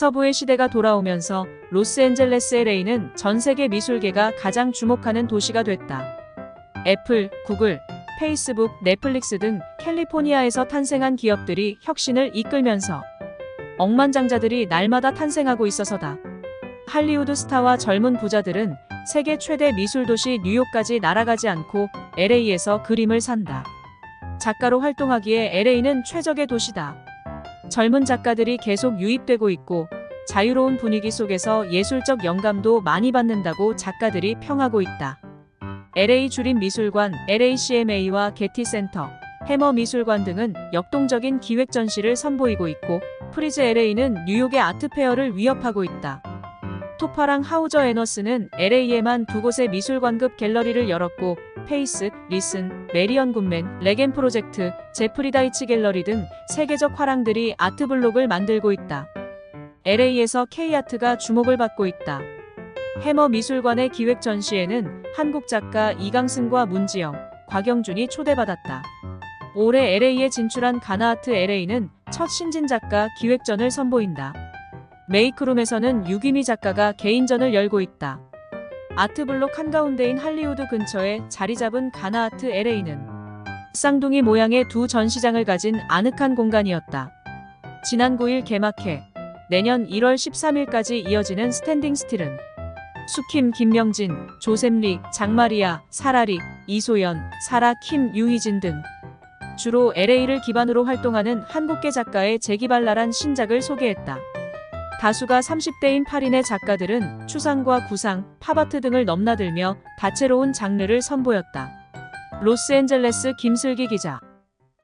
서부의 시대가 돌아오면서 로스앤젤레스 LA는 전 세계 미술계가 가장 주목하는 도시가 됐다. 애플, 구글, 페이스북, 넷플릭스 등 캘리포니아에서 탄생한 기업들이 혁신을 이끌면서 억만장자들이 날마다 탄생하고 있어서다. 할리우드 스타와 젊은 부자들은 세계 최대 미술 도시 뉴욕까지 날아가지 않고 LA에서 그림을 산다. 작가로 활동하기에 LA는 최적의 도시다. 젊은 작가들이 계속 유입되고 있고 자유로운 분위기 속에서 예술적 영감도 많이 받는다고 작가들이 평하고 있다. LA 주립 미술관, LACMA와 게티센터, 해머 미술관 등은 역동적인 기획 전시를 선보이고 있고 프리즈 LA는 뉴욕의 아트페어를 위협하고 있다. 토파랑 하우저 에너스는 LA에만 두 곳의 미술관급 갤러리를 열었고 페이스, 리슨, 메리언 굿맨, 레겐 프로젝트, 제프리 다이치 갤러리 등 세계적 화랑들이 아트 블록을 만들고 있다. LA에서 K아트가 주목을 받고 있다. 해머 미술관의 기획 전시에는 한국 작가 이강승과 문지영, 곽영준이 초대받았다. 올해 LA에 진출한 가나아트 LA는 첫 신진 작가 기획전을 선보인다. 메이크룸에서는 유기미 작가가 개인전을 열고 있다. 아트블록 한가운데인 할리우드 근처에 자리 잡은 가나아트 LA는 쌍둥이 모양의 두 전시장을 가진 아늑한 공간이었다. 지난 9일 개막해 내년 1월 13일까지 이어지는 스탠딩 스틸은 수킴 김명진, 조셉리, 장마리아, 사라리, 이소연, 사라 킴 유희진 등 주로 LA를 기반으로 활동하는 한국계 작가의 재기발랄한 신작을 소개했다. 다수가 30대인 8인의 작가들은 추상과 구상, 팝아트 등을 넘나들며 다채로운 장르를 선보였다. 로스앤젤레스 김슬기 기자